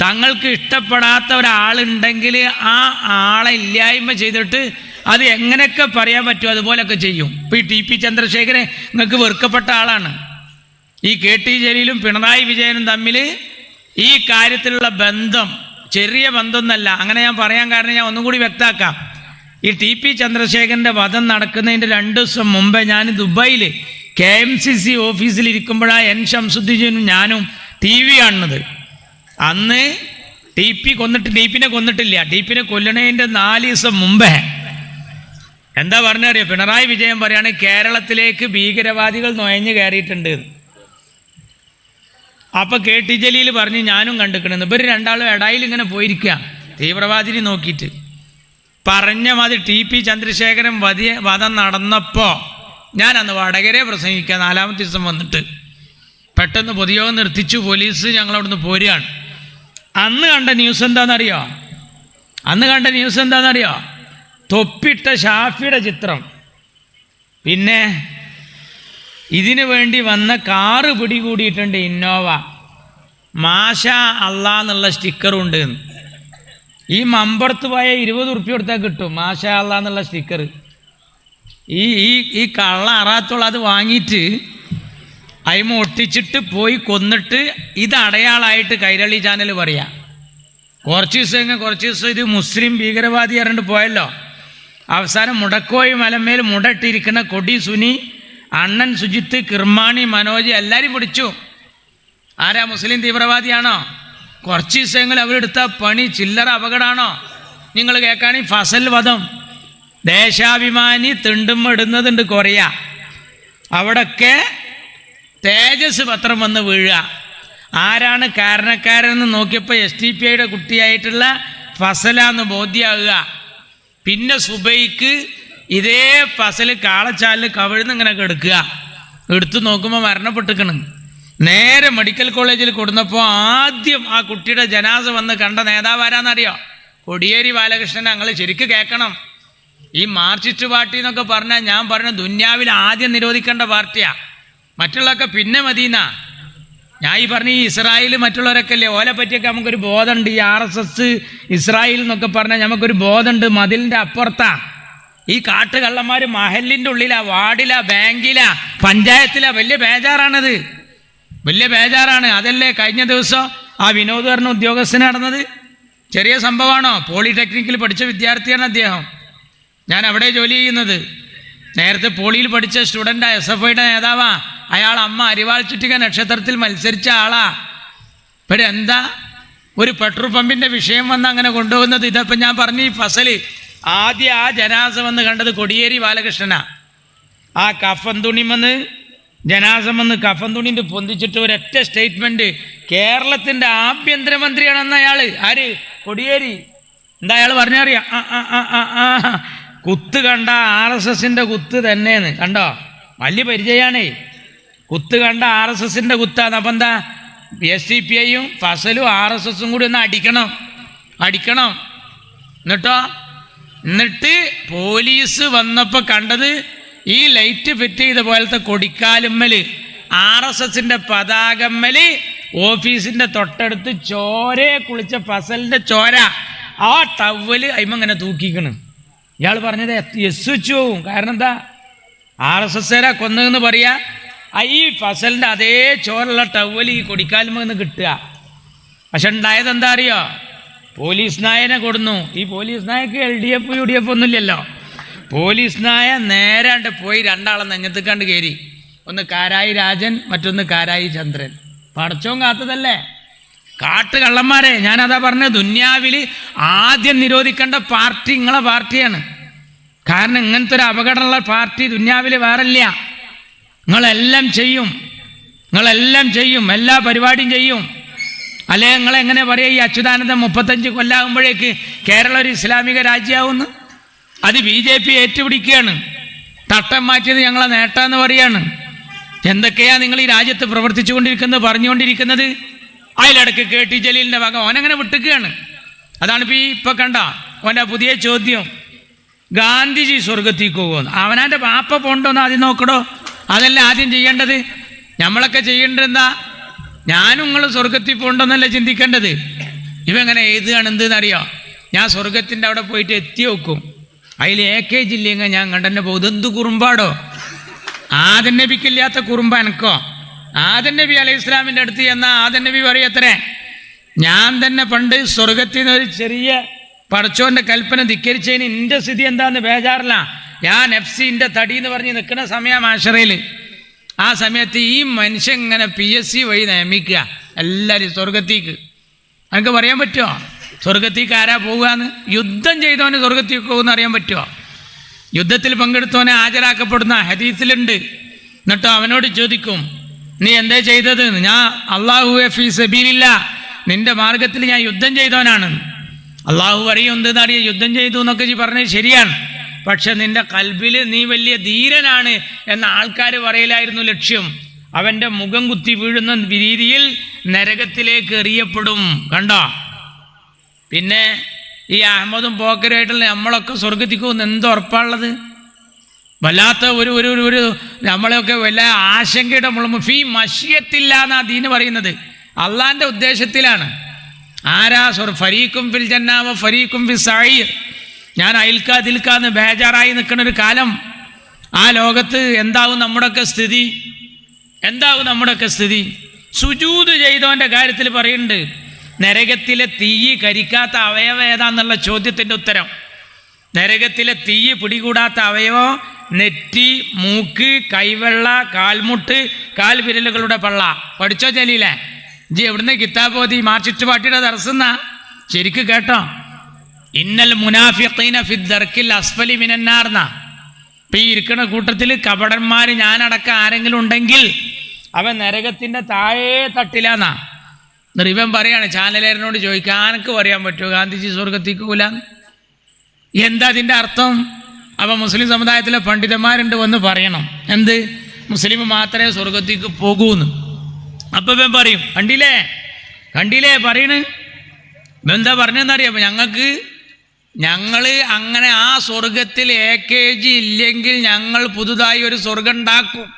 തങ്ങൾക്ക് ഇഷ്ടപ്പെടാത്ത ഒരാളുണ്ടെങ്കിൽ ആ ആളെ ഇല്ലായ്മ ചെയ്തിട്ട് അത് എങ്ങനെയൊക്കെ പറയാൻ പറ്റുമോ അതുപോലൊക്കെ ചെയ്യും. ഇപ്പോൾ ഈ ടി പി ചന്ദ്രശേഖരൻ നിങ്ങൾക്ക് വെറുക്കപ്പെട്ട ആളാണ്. ഈ കെ ടി ജലീലും പിണറായി വിജയനും തമ്മിൽ ഈ കാര്യത്തിലുള്ള ബന്ധം ചെറിയ ബന്ധമൊന്നല്ല. അങ്ങനെ ഞാൻ പറയാൻ കാരണം ഞാൻ ഒന്നും കൂടി വ്യക്തമാക്കാം. ഈ ടി പി ചന്ദ്രശേഖരന്റെ വധം നടക്കുന്നതിന്റെ രണ്ട് ദിവസം മുമ്പേ ഞാൻ ദുബായിൽ കെ എം സി സി ഓഫീസിൽ ഇരിക്കുമ്പോഴാണ് എൻ ഷംസുദ്ദീനും ഞാനും ടി വി കാണുന്നത്. അന്ന് ടി പി കൊന്നിട്ട് ടി പിനെ കൊന്നിട്ടില്ല. ടി പിനെ കൊല്ലണേന്റെ നാല് ദിവസം മുമ്പേ. എന്താ പറഞ്ഞറിയോ? പിണറായി വിജയൻ പറയാണ് കേരളത്തിലേക്ക് ഭീകരവാദികൾ നുഴഞ്ഞു കയറിയിട്ടുണ്ട്. അപ്പോൾ അപ്പൊ കെ ടി ജലീൽ പറഞ്ഞ് ഞാനും കണ്ടിക്കണെന്ന്. ഇവർ രണ്ടാളും ഇടയിൽ ഇങ്ങനെ പോയിരിക്കുക തീവ്രവാദിനെ നോക്കിയിട്ട്. പറഞ്ഞ മതി ടി പി ചന്ദ്രശേഖരൻ വധിയ വധം നടന്നപ്പോൾ ഞാൻ അന്ന് വടകരെ പ്രസംഗിക്കുക നാലാമത്തെ ദിവസം വന്നിട്ട്. പെട്ടെന്ന് പൊതുയോഗം നിർത്തിച്ചു പോലീസ് ഞങ്ങളവിടുന്ന് പോരുകയാണ്. അന്ന് കണ്ട ന്യൂസ് എന്താണെന്നറിയോ അന്ന് കണ്ട ന്യൂസ് എന്താണെന്നറിയോ തൊപ്പിട്ട ഷാഫിയുടെ ചിത്രം. പിന്നെ ഇതിനു വേണ്ടി വന്ന കാറ് പിടികൂടിയിട്ടുണ്ട് ഇന്നോവ. മാഷ അള്ളാ എന്നുള്ള സ്റ്റിക്കറുണ്ട് ഈ മമ്പറത്ത് പോയ ഇരുപത് ഉറുപ്പ്യ കൊടുത്താൽ കിട്ടും. മാഷ അള്ളാ എന്നുള്ള സ്റ്റിക്കർ ഈ ഈ കള്ള അറാത്തോളം അത് വാങ്ങിയിട്ട് അയിമ ഒട്ടിച്ചിട്ട് പോയി കൊന്നിട്ട് ഇത് അടയാളായിട്ട് കൈരളി ചാനൽ പറയാം. കുറച്ച് ദിവസം കുറച്ച് ദിവസം ഇത് മുസ്ലിം ഭീകരവാദി അറിഞ്ഞിട്ട് പോയല്ലോ. അവസാനം മുടക്കോയി മലമേൽ മുടട്ടിരിക്കുന്ന കൊടി സുനി അണ്ണൻ സുജിത്ത് കിർമാണി മനോജ് എല്ലാവരും പിടിച്ചു. ആരാ മുസ്ലിം തീവ്രവാദിയാണോ? കുറച്ച് ദിവസങ്ങൾ അവരെടുത്ത പണി ചില്ലറ അപകടമാണോ? നിങ്ങൾ കേൾക്കാണി ഫസൽ വധം. ദേശാഭിമാനി തിണ്ടും ഇടുന്നതുണ്ട് കൊറിയ. അവിടൊക്കെ തേജസ് പത്രം വന്ന് വീഴുക. ആരാണ് കാരണക്കാരെന്ന് നോക്കിയപ്പോൾ എസ് ടി പി ഐയുടെ കുട്ടിയായിട്ടുള്ള ഫസല എന്ന് ബോധ്യമാകുക പിന്നെ സുബൈക്ക് ഇതേ ഫസൽ കാളച്ചാലിൽ കവിഴ്ന്ന് ഇങ്ങനെ കെടുക്കുക. എടുത്തു നോക്കുമ്പോൾ മരണപ്പെട്ടിക്കണം നേരെ മെഡിക്കൽ കോളേജിൽ കൊടുന്നപ്പോൾ ആദ്യം ആ കുട്ടിയുടെ ജനാസ വന്ന് കണ്ട നേതാവ് ആരാന്നറിയോ കൊടിയേരി ബാലകൃഷ്ണൻ ഞങ്ങൾ ശരിക്ക് കേൾക്കണം ഈ മാർക്സിസ്റ്റ് പാർട്ടി എന്നൊക്കെ പറഞ്ഞാൽ ഞാൻ പറഞ്ഞ ദുന്യാവിൽ ആദ്യം നിരോധിക്കേണ്ട പാർട്ടിയാ. മറ്റുള്ളതൊക്കെ പിന്നെ മതിയെന്നാ ഞാൻ ഈ പറഞ്ഞ ഈ ഇസ്രായേൽ മറ്റുള്ളവരൊക്കെ അല്ലേ ഓലെ പറ്റിയൊക്കെ നമുക്കൊരു ബോധമുണ്ട്. ഈ ആർ എസ് എസ് ഇസ്രായേൽ എന്നൊക്കെ പറഞ്ഞാൽ നമുക്കൊരു ബോധമുണ്ട്. മതിലിന്റെ അപ്പുറത്താ. ഈ കാട്ടുകള്ളന്മാർ മഹലിന്റെ ഉള്ളിലാ വാർഡിലാ ബാങ്കിലാ പഞ്ചായത്തിലാ. വലിയ ബേജാറാണത്. വലിയ ബേജാറാണ്. അതല്ലേ കഴിഞ്ഞ ദിവസം ആ വിനോദ് പറഞ്ഞ ഉദ്യോഗസ്ഥന് നടന്നത്? ചെറിയ സംഭവമാണോ? പോളിടെക്നിക്കിൽ പഠിച്ച വിദ്യാർത്ഥിയാണ് അദ്ദേഹം. ഞാൻ അവിടെ ജോലി ചെയ്യുന്നത്. നേരത്തെ പോളിയിൽ പഠിച്ച സ്റ്റുഡന്റാ എസ് എഫ് ഐയുടെ നേതാവാ. അയാൾ അമ്മ അരിവാൾ ചുറ്റിക നക്ഷത്രത്തിൽ മത്സരിച്ച ആളാ. ഇവിടെ എന്താ? ഒരു പെട്രോൾ പമ്പിന്റെ വിഷയം വന്ന് അങ്ങനെ കൊണ്ടുപോകുന്നത്. ഇതപ്പം ഞാൻ പറഞ്ഞു ഈ ഫസൽ ആദ്യം ആ ജനാസം വന്ന് കണ്ടത് കൊടിയേരി ബാലകൃഷ്ണനാ. ആ കഫൻ തുണിമെന്ന് ജനാസം വന്ന് കഫൻ തുണിന്റെ പൊന്തിച്ചിട്ട് ഒരൊറ്റ സ്റ്റേറ്റ്മെന്റ് കേരളത്തിന്റെ ആഭ്യന്തരമന്ത്രിയാണെന്ന് അയാൾ. ആര്? കൊടിയേരി. എന്താ അയാൾ പറഞ്ഞറിയാം? ആ ആ ആ കുത്ത് കണ്ട ആർ എസ് എസിന്റെ കുത്ത് തന്നെയെന്ന്. കണ്ടോ? വലിയ പരിചയമാണേ കുത്ത് കണ്ട ആർ എസ് എസിന്റെ കുത്താണ്. അപ്പം എന്താ? എസ് ഡി പി ഐയും ഫസലും ആർ എസ് എസും കൂടി ഒന്ന് അടിക്കണം. അടിക്കണം. എന്നിട്ടോ? എന്നിട്ട് പോലീസ് വന്നപ്പോൾ കണ്ടത് ഈ ലൈറ്റ് ഫിറ്റ് ചെയ്ത പോലത്തെ കൊടിക്കാലുമ്മൽ ആർ എസ് എസിന്റെ പതാകമ്മൽ ഓഫീസിന്റെ തൊട്ടടുത്ത് ചോരയെ കുളിച്ച ഫസലിന്റെ ചോര. ആ ടവൽ അയിമ ഇങ്ങനെ തൂക്കിക്കണ്. ഇയാൾ പറഞ്ഞത് എസ് വെച്ചു കാരണം എന്താ? ആർ എസ് എസ്സുകാരാ കൊന്നതെന്ന് പറയാ. ഈ ഫസലിന്റെ അതേ ചോറുള്ള ടവൽ ഈ കൊടിക്കാലുമ്മ നിന്ന് കിട്ടുക. പക്ഷെ ഉണ്ടായത് എന്താ അറിയോ? പോലീസ് നായനെ കൊടുന്നു. ഈ police നായക്ക് L D F U D F ഒന്നുമില്ലല്ലോ പോലീസ് നായ നേരാണ്ട് പോയി രണ്ടാളെ നെഞ്ഞത്തുക്കാണ്ട് കയറി. ഒന്ന് കാരായി രാജൻ മറ്റൊന്ന് കാരായി ചന്ദ്രൻ. പടച്ചവും കാത്തതല്ലേ? കാട്ടുകള്ളന്മാരെ ഞാനതാ പറഞ്ഞത്. ദുന്യാവിൽ ആദ്യം നിരോധിക്കേണ്ട പാർട്ടി നിങ്ങളെ പാർട്ടിയാണ്. കാരണം ഇങ്ങനത്തെ ഒരു അപകടമുള്ള പാർട്ടി ദുന്യാവിൽ വേറല്ല. നിങ്ങളെല്ലാം ചെയ്യും. നിങ്ങളെല്ലാം ചെയ്യും. എല്ലാ പരിപാടിയും ചെയ്യും. അല്ലെ? നിങ്ങൾ എങ്ങനെ പറയുക ഈ അച്യുതാനന്ദൻ മുപ്പത്തഞ്ച് കൊല്ലാകുമ്പോഴേക്ക് കേരളം ഒരു ഇസ്ലാമിക രാജ്യമാവുന്നു? അത് ബി ജെ പി ഏറ്റുപിടിക്കുകയാണ്. തട്ടം മാറ്റിയത് ഞങ്ങളെ നേട്ടമെന്ന് പറയാണ്. എന്തൊക്കെയാണ് നിങ്ങൾ ഈ രാജ്യത്ത് പ്രവർത്തിച്ചു കൊണ്ടിരിക്കുന്നത് പറഞ്ഞുകൊണ്ടിരിക്കുന്നത്? അതിലിടക്ക് കെ ടി ജലീലിന്റെ ഭാഗം ഓനങ്ങനെ വിട്ടുകയാണ് അതാണ് ഇപ്പോൾ ഈ ഇപ്പം കണ്ട ഓന്റെ പുതിയ ചോദ്യം. ഗാന്ധിജി സ്വർഗത്തേക്ക് പോകുമെന്ന്. അവനാന്റെ പാപ്പ പോണ്ടോന്ന് ആദ്യം നോക്കടോ. അതല്ല ആദ്യം ചെയ്യേണ്ടത്? നമ്മളൊക്കെ ചെയ്യേണ്ടത് എന്താ ഞാനും നിങ്ങൾ സ്വർഗത്തിൽ പോകണ്ടെന്നല്ല ചിന്തിക്കേണ്ടത്? ഇവങ്ങനെ എഴുതുകയാണ് എന്തെന്നറിയോ? ഞാൻ സ്വർഗത്തിന്റെ അവിടെ പോയിട്ട് എത്തി നോക്കും. അതിൽ എ കെ ജില്ലെങ്കിൽ ഞാൻ കണ്ടെന്നെ പോകും. ഇതെന്ത് കുറുമ്പാടോ? ആദൻ നബിക്കില്ലാത്ത കുറുമ്പ എനക്കോ ആദൻ നബി അലൈഹി ഇസ്ലാമിന്റെ അടുത്ത് ചെന്നാൽ ആദൻ നബി പറയത്രേ ഞാൻ തന്നെ പണ്ട് സ്വർഗത്തിൽ നിന്ന് ഒരു ചെറിയ പടച്ചോന്റെ കൽപ്പന ധിക്കരിച്ചതിന് എന്റെ സ്ഥിതി എന്താന്ന് ബേജാറില്ല ഞാൻ എഫ് സിന്റെ തടി എന്ന് പറഞ്ഞ് നിൽക്കുന്ന സമയം ആശ്രയിൽ ആ സമയത്ത് ഈ മനുഷ്യൻ ഇങ്ങനെ പി എസ് സി വഴി നിയമിക്കുക. എല്ലാവരും സ്വർഗത്തേക്ക് നമുക്ക് പറയാൻ പറ്റുമോ സ്വർഗത്തേക്ക് ആരാ പോവുകയെന്ന്? യുദ്ധം ചെയ്തവന് സ്വർഗത്തേക്ക് പോകുമെന്ന് അറിയാൻ പറ്റുമോ യുദ്ധത്തിൽ പങ്കെടുത്തവനെ ഹാജരാക്കപ്പെടുന്ന ഹദീസിലുണ്ട്. എന്നിട്ടോ അവനോട് ചോദിക്കും നീ എന്താ ചെയ്തത്? ഞാൻ അള്ളാഹു ഫീ സബീലില്ല. നിന്റെ മാർഗത്തിൽ ഞാൻ യുദ്ധം ചെയ്തവനാണ്. അള്ളാഹു പറയും അറിയാം? യുദ്ധം ചെയ്തു എന്നൊക്കെ പറഞ്ഞത് ശരിയാണ്. പക്ഷെ നിന്റെ കൽബിൽ നീ വലിയ ധീരനാണ് എന്ന ആൾക്കാർ പറയലായിരുന്നു ലക്ഷ്യം. അവന്റെ മുഖം കുത്തി വീഴുന്ന രീതിയിൽ നരകത്തിലേക്ക് എറിയപ്പെടും. കണ്ടോ? പിന്നെ ഈ അഹമ്മദും പോക്കരുമായിട്ടുള്ള നമ്മളൊക്കെ സ്വർഗത്തിക്ക് പോകുന്ന എന്ത് ഉറപ്പാണുള്ളത്? വല്ലാത്ത ഒരു ഒരു ഒരു- നമ്മളെയൊക്കെ വല്ല ആശങ്കയുടെ മുളമ്പ്. ഫീ മഷിയത്തില്ല എന്നാ ദീന് പറയുന്നത്. അള്ളാന്റെ ഉദ്ദേശത്തിലാണ്. ആരാ ഫരീഖും ഫിൽ ജന്നാവ ഫരീഖും ഫിൽ സായിർ ഞാൻ അയൽക്കാ തിൽക്കാന്ന് ബേജാറായി നിൽക്കുന്ന ഒരു കാലം. ആ ലോകത്ത് എന്താവും നമ്മുടെയൊക്കെ സ്ഥിതി? എന്താവും നമ്മുടെയൊക്കെ സ്ഥിതി? സുജൂത് ചെയ്തവന്റെ കാര്യത്തിൽ പറയുന്നുണ്ട് നരകത്തിലെ തീയി കരിക്കാത്ത അവയവം ഏതാന്നുള്ള ചോദ്യത്തിന്റെ ഉത്തരം. നരകത്തിലെ തീയി പിടികൂടാത്ത അവയവം നെറ്റി മൂക്ക് കൈവെള്ള കാൽമുട്ട് കാൽവിരലുകളുടെ പള്ള. പഠിച്ചോ ജലീലേ? ജി എവിടുന്ന് കിതാബ് ഓതി മാർച്ചിട്ടുപാട്ടിയുടെ ദർസുന്ന ശരിക്ക് കേട്ടോ. ഇന്നൽ മുനാഫിഖീന ഫിദ്ദർക്കിൽ അസ്ഫലി മിനന്നാർന്ന. ഇപ്പൊ ഈ കൂട്ടത്തിൽ കപടന്മാർ ഞാനടക്കം ആരെങ്കിലും ഉണ്ടെങ്കിൽ അവൻ നരകത്തിന്റെ താഴേ തട്ടിലാന്നാ. ഇവൻ പറയാണ് ചാനലേരനോട് ചോദിക്കുക ആനക്ക് പറയാൻ പറ്റുമോ ഗാന്ധിജി സ്വർഗത്തേക്ക് പോലാന്ന് എന്താ അതിന്റെ അർത്ഥം? അവ മുസ്ലിം സമുദായത്തിലെ പണ്ഡിതന്മാരുണ്ട് വന്ന് പറയണം. എന്ത്? മുസ്ലിം മാത്രമേ സ്വർഗത്തേക്ക് പോകൂന്ന്. അപ്പം ഇവൻ പറയും കണ്ടില്ലേ? കണ്ടില്ലേ? പറയണ്. ഇവൻ എന്താ പറഞ്ഞെന്നറിയാം ഞങ്ങൾക്ക് ഞങ്ങൾ അങ്ങനെ ആ സ്വർഗത്തിൽ എ കെ ജി ഇല്ലെങ്കിൽ ഞങ്ങൾ പുതുതായി ഒരു സ്വർഗം ഉണ്ടാക്കും.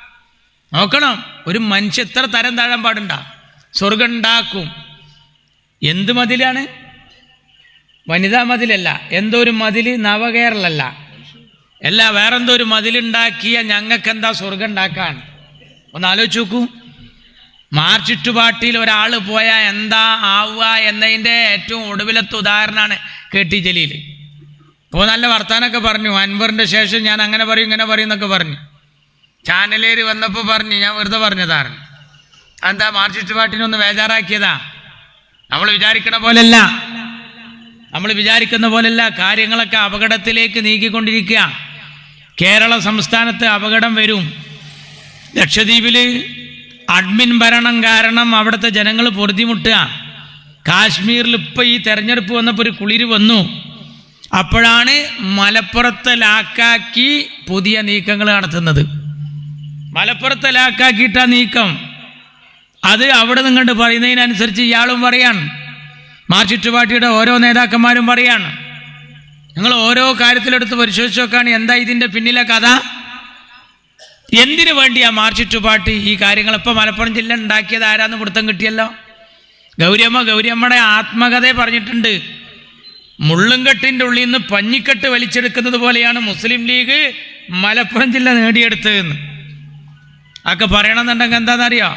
നോക്കണം ഒരു മനുഷ്യ എത്ര തരം താഴാൻ പാടുണ്ട സ്വർഗം ഉണ്ടാക്കും. എന്ത് മതിലാണ്? വനിതാ മതിലല്ല എന്തോ ഒരു മതിൽ? നവകേരളല്ല. അല്ല വേറെന്തോ ഒരു മതിലുണ്ടാക്കിയ ഞങ്ങൾക്ക് എന്താ സ്വർഗം ഉണ്ടാക്കാൻ? ഒന്ന് ആലോചിച്ച് നോക്കൂ. മാർച്ചിട്ടുപാട്ടിയിൽ ഒരാൾ പോയാൽ എന്താ ആവുക എന്നതിന്റെ ഏറ്റവും ഒടുവിലത്തെ ഉദാഹരണമാണ് കെ ടി ജലീൽ. ഇപ്പോൾ നല്ല വർത്താനൊക്കെ പറഞ്ഞു. അൻവറിന്റെ ശേഷം ഞാൻ അങ്ങനെ പറയും ഇങ്ങനെ പറയും എന്നൊക്കെ പറഞ്ഞു. ചാനലേര് വന്നപ്പോൾ പറഞ്ഞു ഞാൻ വെറുതെ പറഞ്ഞതാണ് എന്താ മാർച്ചിട്ടുപാട്ടിനൊന്ന് ബേജാറാക്കിയതാ നമ്മൾ വിചാരിക്കണ പോലല്ല നമ്മൾ വിചാരിക്കുന്ന പോലല്ല കാര്യങ്ങളൊക്കെ അപകടത്തിലേക്ക് നീക്കിക്കൊണ്ടിരിക്കുക കേരള സംസ്ഥാനത്ത് അപകടം വരും. ലക്ഷദ്വീപിൽ അഡ്മിൻ ഭരണം കാരണം അവിടുത്തെ ജനങ്ങൾ പൊറുതിമുട്ടുക. കാശ്മീരിൽ ഇപ്പോൾ ഈ തെരഞ്ഞെടുപ്പ് വന്നപ്പോൾ ഒരു കുളിര് വന്നു. അപ്പോഴാണ് മലപ്പുറത്തെ ലാക്കാക്കി പുതിയ നീക്കങ്ങൾ നടത്തുന്നത്. മലപ്പുറത്തെ ലാക്കാക്കിയിട്ട നീക്കം. അത് അവിടെ നിങ്ങണ്ട് പറയുന്നതിനനുസരിച്ച് ഇയാളും പറയാണ്. മാർച്ചിട്ടുപാട്ടിയുടെ ഓരോ നേതാക്കന്മാരും പറയാണ്. നിങ്ങൾ ഓരോ കാര്യത്തിലെടുത്ത് പരിശോധിച്ച് നോക്കാണ് എന്താ ഇതിന്റെ പിന്നിലെ കഥ. എന്തിനു വേണ്ടിയാ പാർട്ടി ഈ കാര്യങ്ങൾ മലപ്പുറം ജില്ല ഉണ്ടാക്കിയത്? ആരാന്ന് പിടുത്തം കിട്ടിയല്ലോ? ഗൗരിയമ്മ ഗൗരിയമ്മയുടെ ആത്മകഥയെ പറഞ്ഞിട്ടുണ്ട്. മുള്ളുംകെട്ടിന്റെ ഉള്ളിൽ നിന്ന് പഞ്ഞിക്കെട്ട് വലിച്ചെടുക്കുന്നത് പോലെയാണ് മുസ്ലിം ലീഗ് മലപ്പുറം ജില്ല നേടിയെടുത്തതെന്ന്. ഒക്കെ പറയണമെന്നുണ്ടെങ്കിൽ എന്താണെന്നറിയോ?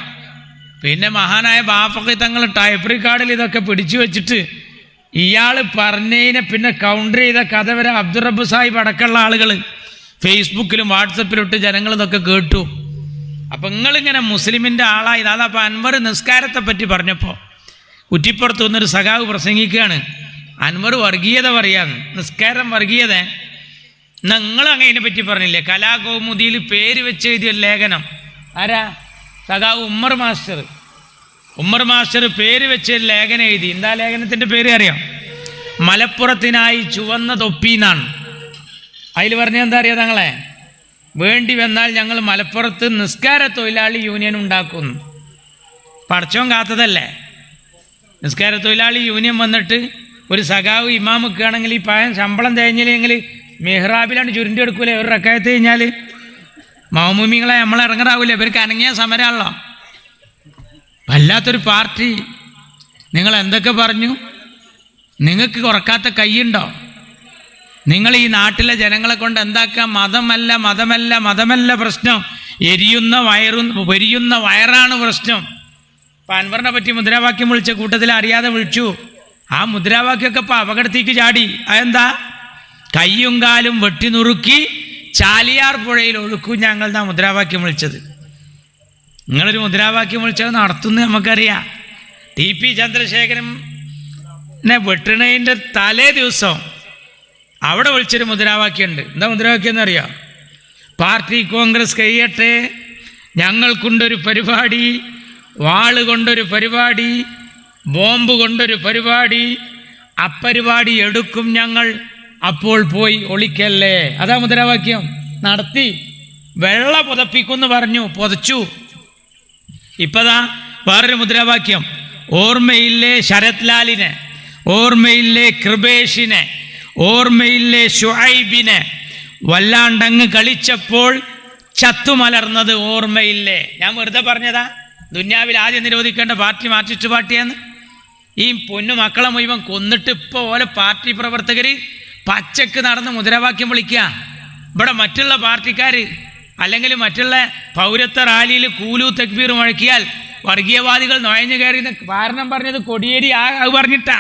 പിന്നെ മഹാനായ ബാപ്പൊക്കെ തങ്ങൾ ടൈപ്പ് കാർഡിൽ ഇതൊക്കെ പിടിച്ചു വെച്ചിട്ട് ഇയാൾ പറഞ്ഞതിനെ പിന്നെ കൗണ്ടർ ചെയ്ത കഥ വരെ അബ്ദുറബ് സാഹിബ് അടക്കമുള്ള ആളുകൾ ഫേസ്ബുക്കിലും വാട്സപ്പിലും ഇട്ട് ജനങ്ങൾ ഇതൊക്കെ കേട്ടു. അപ്പം നിങ്ങളിങ്ങനെ മുസ്ലിമിന്റെ ആളായി അതാ അപ്പം അൻവർ നിസ്കാരത്തെ പറ്റി പറഞ്ഞപ്പോൾ കുറ്റിപ്പുറത്ത് വന്നൊരു സഖാവ് പ്രസംഗിക്കുകയാണ്. അൻവർ വർഗീയത പറയാന്ന് നിസ്കാരം വർഗീയത. നിങ്ങൾ അങ്ങനെ പറ്റി പറഞ്ഞില്ലേ? കലാകൗമുദിയിൽ പേര് വെച്ച് എഴുതിയ ലേഖനം. ആരാ? സഖാവ് ഉമ്മർ മാസ്റ്റർ. ഉമ്മർ മാസ്റ്റർ പേര് വെച്ച് ലേഖനം എഴുതി. എന്താ ലേഖനത്തിന്റെ പേര് അറിയാം? മലപ്പുറത്തിനായി ചുവന്ന തൊപ്പി എന്നാണ്. അതിൽ പറഞ്ഞ എന്താ അറിയാം തങ്ങളെ വേണ്ടി വന്നാൽ ഞങ്ങൾ മലപ്പുറത്ത് നിസ്കാര തൊഴിലാളി യൂണിയൻ ഉണ്ടാക്കുന്നു പടച്ചോൻ കാത്തതല്ലേ? നിസ്കാര തൊഴിലാളി യൂണിയൻ വന്നിട്ട് ഒരു സഖാവ് ഇമാമുക്കുകയാണെങ്കിൽ ഈ പായം ശമ്പളം തേഞ്ഞില്ലെങ്കിൽ മെഹ്റാബിലാണ് ചുരുണ്ടി എടുക്കൂലേ? ഒരു റക്കായത്ത് കഴിഞ്ഞാൽ മാമൂമിങ്ങളെ നമ്മൾ ഇറങ്ങറാവൂലേ? ഇവർക്ക് അനങ്ങിയ സമരമാണല്ലോ വല്ലാത്തൊരു പാർട്ടി. നിങ്ങൾ എന്തൊക്കെ പറഞ്ഞു? നിങ്ങൾക്ക് കുറക്കാത്ത കൈയുണ്ടോ? നിങ്ങൾ ഈ നാട്ടിലെ ജനങ്ങളെ കൊണ്ട് എന്താക്കാം? മതമല്ല മതമല്ല മതമല്ല പ്രശ്നം. എരിയുന്ന വയറും വരിയുന്ന വയറാണ് പ്രശ്നം. പാൻവറിനെ പറ്റി മുദ്രാവാക്യം വിളിച്ച കൂട്ടത്തിൽ അറിയാതെ വിളിച്ചു. ആ മുദ്രാവാക്യമൊക്കെ ഇപ്പം അപകടത്തേക്ക് ചാടി. അതെന്താ? കയ്യും കാലും വെട്ടി നുറുക്കി ചാലിയാർ പുഴയിൽ ഒഴുക്കും എന്നാ മുദ്രാവാക്യം വിളിച്ചത്. നിങ്ങളൊരു മുദ്രാവാക്യം വിളിച്ചത് നടത്തുന്നത് നമുക്കറിയാം. ടി പി ചന്ദ്രശേഖരനെ വെട്ടണതിന്റെ തലേ ദിവസം അവിടെ വിളിച്ചൊരു മുദ്രാവാക്യമുണ്ട്. എന്താ മുദ്രാവാക്യം എന്നറിയാം? പാർട്ടി കോൺഗ്രസ് കഴിയട്ടെ ഞങ്ങൾക്കുണ്ടൊരു പരിപാടി വാൾ കൊണ്ടൊരു പരിപാടി ബോംബ് കൊണ്ടൊരു പരിപാടി അപ്പരിപാടി എടുക്കും ഞങ്ങൾ. അപ്പോൾ പോയി ഒളിക്കല്ലേ? അതാ മുദ്രാവാക്യം. നടത്തി. വെള്ള പുതപ്പിക്കുമെന്ന് പറഞ്ഞു പുതച്ചു. ഇപ്പതാ വേറൊരു മുദ്രാവാക്യം. ഓർമ്മയില്ലേ ശരത് ലാലിനെ ഓർമ്മയില്ലേ കൃപേഷിനെ? ഓർമ്മയില്ലേ ഷുഹൈബിനെ വല്ലാണ്ടങ്ങ് കളിച്ചപ്പോൾ ചത്തുമലർന്നത് ഓർമ്മയില്ലേ? ഞാൻ വെറുതെ പറഞ്ഞതാ. ദുന്യാവിൽ ആദ്യം നിരോധിക്കേണ്ട പാർട്ടി മാറ്റിച്ചു പാർട്ടിയാണ് ഈ പൊന്നു മക്കളെ മുഴുവൻ കൊന്നിട്ട് ഇപ്പോൾ ഓലെ പാർട്ടി പ്രവർത്തകർ പച്ചക്ക് നടന്ന് മുദ്രാവാക്യം വിളിക്കുക. ഇവിടെ മറ്റുള്ള പാർട്ടിക്കാർ അല്ലെങ്കിൽ മറ്റുള്ള പൗരത്വ റാലിയിൽ കൂലു തക്ബീർ മുഴക്കിയാൽ വർഗീയവാദികൾ നുഴഞ്ഞു കയറി കാരണം പറഞ്ഞത് കൊടിയേരി ആ പറഞ്ഞിട്ടാ.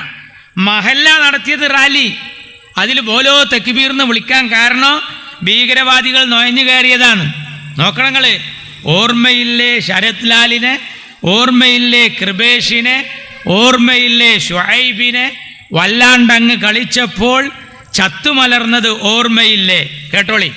മഹല്ല നടത്തിയത് റാലി. അതിൽ ബോലോ തക്ബീർ എന്ന് വിളിക്കാൻ കാരണം ഭീകരവാദികൾ നുഴഞ്ഞു കയറിയതാണ്. നോക്കണങ്ങൾ ഓർമ്മയില്ലേ ശരത് ലാലിനെ ഓർമ്മയില്ലേ കൃപേഷിനെ? ഓർമ്മയില്ലേ ഷുഹൈബിനെ വല്ലാണ്ടങ്ങ് കളിച്ചപ്പോൾ ചത്തുമലർന്നത് ഓർമ്മയില്ലേ? കേട്ടോളി.